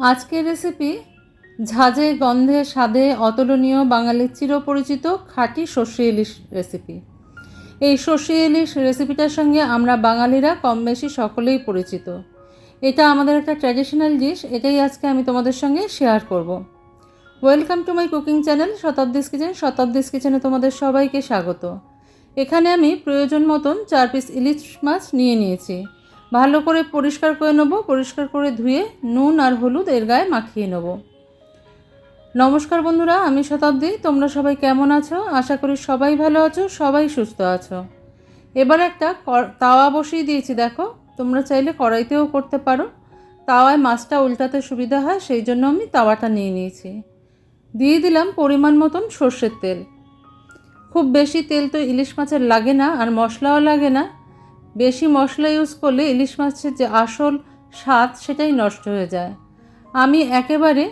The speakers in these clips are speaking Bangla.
আজকের রেসিপি ঝাঁঝে গন্ধে স্বাদে অতুলনীয় বাঙালির চিরপরিচিত খাঁটি সর্ষে ইলিশ রেসিপি এই সর্ষে ইলিশ রেসিপিটার সঙ্গে আমরা বাঙালিরা কম বেশি সকলেই পরিচিত। এটা আমাদের একটা ট্র্যাডিশনাল ডিশ এটাই আজকে আমি তোমাদের সঙ্গে শেয়ার করব। Welcome to my cooking channel Shatabdi's kitchen Shatabdi's কিচেনে তোমাদের সবাইকে স্বাগত। এখানে আমি প্রয়োজন মতন চার পিস ইলিশ মাছ নিয়ে নিয়েছি। ভালো করে পরিষ্কার করে নেব, পরিষ্কার করে ধুয়ে নুন আর হলুদ এর গায়ে মাখিয়ে নেব। নমস্কার বন্ধুরা, আমি শতাব্দী, তোমরা সবাই কেমন আছো? আশা করি সবাই ভালো আছো, সবাই সুস্থ আছো। এবার একটা তাওয়া বসিয়ে দিয়েছি, দেখো। তোমরা চাইলে কড়াইতেও করতে পারো। তাওয়ায় মাছটা উল্টাতে সুবিধা হয়, সেই জন্য আমি তাওয়াটা নিয়ে নিয়েছি। দিয়ে দিলাম পরিমাণ মতন সর্ষের তেল। খুব বেশি তেল তো ইলিশ মাছের লাগে না, আর মশলাও লাগে না। বেশি মশলা ইউজ করলে ইলিশ মাছের যে আসল স্বাদ সেটাই নষ্ট হয়ে যায়। আমি একেবারে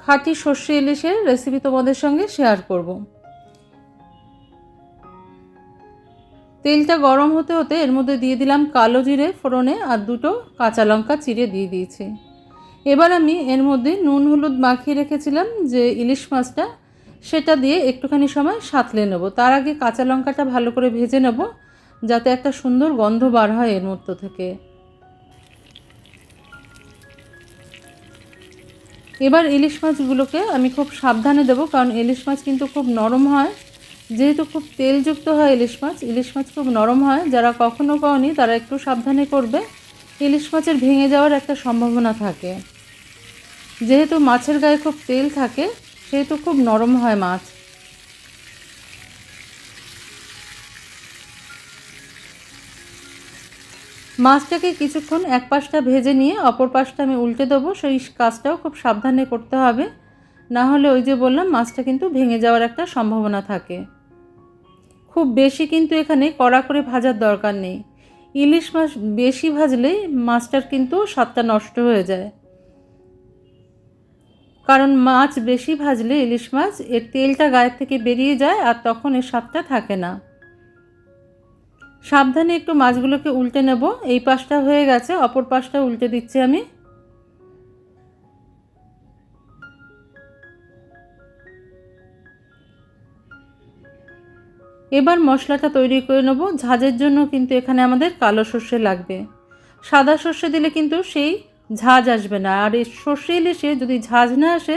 খাঁটি সর্ষে ইলিশের রেসিপি তোমাদের সঙ্গে শেয়ার করব। তেলটা গরম হতে হতে এর মধ্যে দিয়ে দিলাম কালো জিরে ফোড়নে আর দুটো কাঁচা লঙ্কা চিড়ে দিয়ে দিয়েছি। এবার আমি এর মধ্যে নুন হলুদ মাখিয়ে রেখেছিলাম যে ইলিশ মাছটা, সেটা দিয়ে একটুখানি সময় সাঁতলে নেব। তার আগে কাঁচা লঙ্কাটা ভালো করে ভেজে নেব। যাতে একটা সুন্দর গন্ধ বার হয় এর মধ্য থেকে। এবার ইলিশ মাছগুলোকে আমি খুব সাবধানে দেবো, কারণ ইলিশ মাছ কিন্তু খুব নরম হয়। যেহেতু খুব তেলযুক্ত হয় ইলিশ মাছ ইলিশ মাছ খুব নরম হয়। যারা কখনো পাওনি তারা একটু সাবধানে করবে। ইলিশ মাছের ভেঙে যাওয়ার একটা সম্ভাবনা থাকে। যেহেতু মাছের গায়ে খুব তেল থাকে, সেহেতু খুব নরম হয় মাছ। মাছটাকে কিছুক্ষণ এক পাশটা ভেজে নিয়ে অপর পাশটা আমি উল্টে দেবো। সেই কাজটাও খুব সাবধানে করতে হবে। না হলে ওই যে বললাম, মাছটা কিন্তু ভেঙে যাওয়ার একটা সম্ভাবনা থাকে। খুব বেশি কিন্তু এখানে কড়া করে ভাজার দরকার নেই। ইলিশ মাছ বেশি ভাজলেই মাছটার কিন্তু স্বাদটা নষ্ট হয়ে যায়। কারণ মাছ বেশি ভাজলে ইলিশ মাছ, এর তেলটা গায়ের থেকে বেরিয়ে যায় আর তখন এর স্বাদটা থাকে না। সাবধানে একটু মাছগুলোকে উল্টে নেব। এই পাশটা হয়ে গেছে, অপর পাশটা উল্টে দিচ্ছি আমি। এবার মশলাটা তৈরি করে নেব। ঝাঁঝের জন্য কিন্তু এখানে আমাদের কালো সর্ষে লাগবে। সাদা সর্ষে দিলে কিন্তু সেই ঝাঁঝ আসবে না। আর এই সর্ষে ইলিশে যদি ঝাঁঝ না আসে,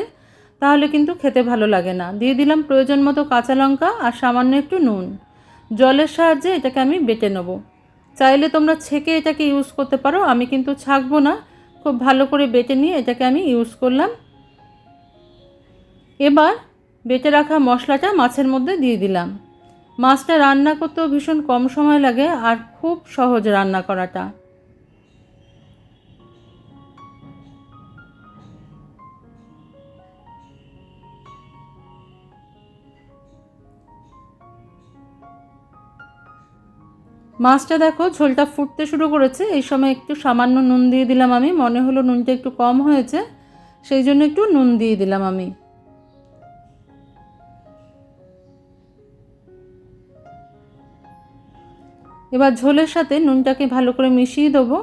তাহলে কিন্তু খেতে ভালো লাগে না। দিয়ে দিলাম প্রয়োজন মতো কাঁচা লঙ্কা আর সামান্য একটু নুন। জলের সাহায্যে এটাকে আমি বেটে নেব। চাইলে তোমরা ছেঁকে এটাকে ইউজ করতে পারো, আমি কিন্তু ছাঁকবো না। খুব ভালো করে বেটে নিয়ে এটাকে আমি ইউজ করলাম। এবার বেটে রাখা মশলাটা মাছের মধ্যে দিয়ে দিলাম। মাছটা রান্না করতেও ভীষণ কম সময় লাগে আর খুব সহজ রান্না করাটা। মাছটা দেখো, ঝোলটা ফুটতে শুরু করেছে। এই সময় একটু সামান্য নুন দিয়ে দিলাম আমি। মনে হলো নুনটা একটু কম হয়েছে। সেই জন্য একটু নুন দিয়ে দিলাম আমি। এবার ঝোলের সাথে নুনটাকে ভালো করে মিশিয়ে দেবো।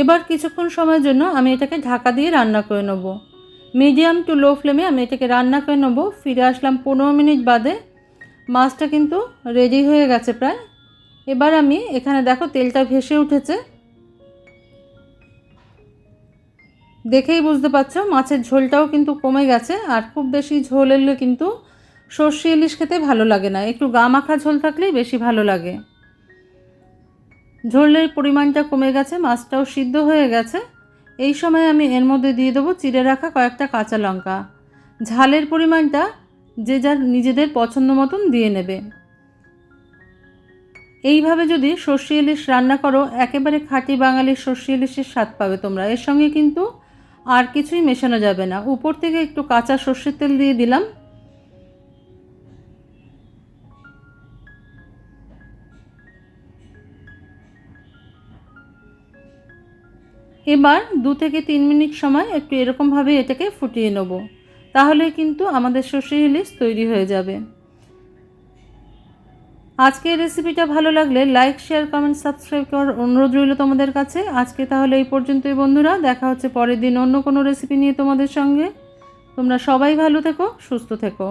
এবার কিছুক্ষণ সময়ের জন্য আমি এটাকে ঢাকা দিয়ে রান্না করে নেব। মিডিয়াম টু লো ফ্লেমে আমি এটাকে রান্না করে নেব। ফিরে আসলাম পনেরো মিনিট বাদে। মাছটা কিন্তু রেডি হয়ে গেছে প্রায়। এবার আমি এখানে দেখো তেলটা ভেসে উঠেছে। দেখেই বুঝতে পারছ, মাছের ঝোলটাও কিন্তু কমে গেছে। আর খুব বেশি ঝোল এলে কিন্তু সর্ষে ইলিশ খেতে ভালো লাগে না। একটু গা মাখা ঝোল থাকলেই বেশি ভালো লাগে। ঝোলের পরিমাণটা কমে গেছে, মাছটাও সিদ্ধ হয়ে গেছে। এই সময় আমি এর মধ্যে দিয়ে দেবো চিড়ে রাখা কয়েকটা কাঁচা লঙ্কা। ঝালের পরিমাণটা যে যার নিজেদের পছন্দ মতন দিয়ে নেবে। এইভাবে যদি সর্ষে ইলিশ রান্না করো, একেবারে খাঁটি বাঙালির সর্ষে ইলিশের স্বাদ পাবে তোমরা। এর সঙ্গে কিন্তু আর কিছুই মেশানো যাবে না। উপর থেকে একটু কাঁচা সর্ষের তেল দিয়ে দিলাম। এবার দু থেকে তিন মিনিট সময় একটু এরকমভাবে এটাকে ফুটিয়ে নেব। তাহলে কিন্তু আমাদের সর্ষে ইলিশ তৈরি হয়ে যাবে। আজকের রেসিপিটা ভালো লাগলে লাইক, শেয়ার, কমেন্ট, সাবস্ক্রাইব করার অনুরোধ রইল তোমাদের কাছে। আজকে তাহলে এই পর্যন্তই বন্ধুরা, দেখা হচ্ছে পরের দিন অন্য কোনো রেসিপি নিয়ে তোমাদের সঙ্গে। তোমরা সবাই ভালো থেকো, সুস্থ থেকো।